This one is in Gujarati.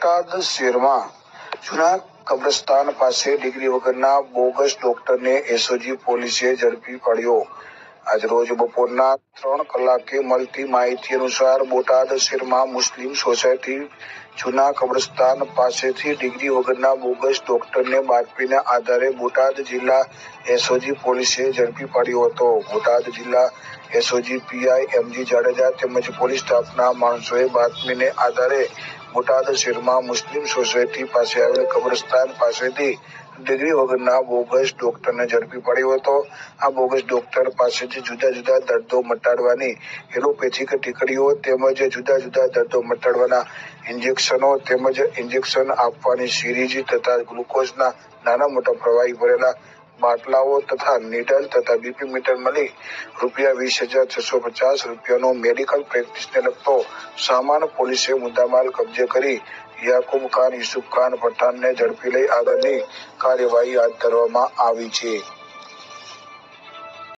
બોટાદ શહેરમાં જૂના કબ્રસ્તાન પાસે ડિગ્રી વગરના બોગસ ડોક્ટરને એસઓજી પોલીસે ઝડપી પાડ્યો. આજરોજ બપોરના ત્રણ કલાકે મળતી માહિતી અનુસાર બોટાદ શહેરમાં મુસ્લિમ સોસાયટી જૂના કબ્રસ્તાન પાસેથી ડિગ્રી વગરના બોગસ ડોક્ટરને બાતમીના આધારે બોટાદ જિલ્લા એસઓજી પોલીસે ઝડપી પાડ્યો હતો. બોટાદ જિલ્લા એસઓજી પીઆઈ એમજી જાડેજા તેમજ પોલીસ સ્ટાફના માણસોએ બાતમીને આધારે બોટાદ શહેરમાં મુસ્લિમ સોસાયટી પાસે આવેલ કબ્રસ્તાન પાસેથી ડિગ્રી વગરના બોગસ ડોક્ટરને ઝડપી પડ્યો હતો. આ બોગસ ડોક્ટર પાસેથી જુદા જુદા દર્દો મટાડવાની એલોપેથિક ટીકડીઓ તેમજ જુદા જુદા દર્દો મટાડવાના ઇન્જેક્શનો તેમજ ઇન્જેક્શન આપવાની સિરીજ તથા ગ્લુકોઝના નાના મોટા પ્રવાહી ભરેલા બાટલાઓ તથા નીડલ તથા બીપી મીટર મળી રૂપિયા વીસ હજાર છસો પચાસ રૂપિયાનો મેડિકલ પ્રેક્ટિસને લગતો સામાન પોલીસે મુદ્દામાલ કબજે કરી યાકુબ ખાન, યુસુફ ખાન, પઠાણને ઝડપી લઈ આગળની કાર્યવાહી હાથ ધરવામાં આવી છે.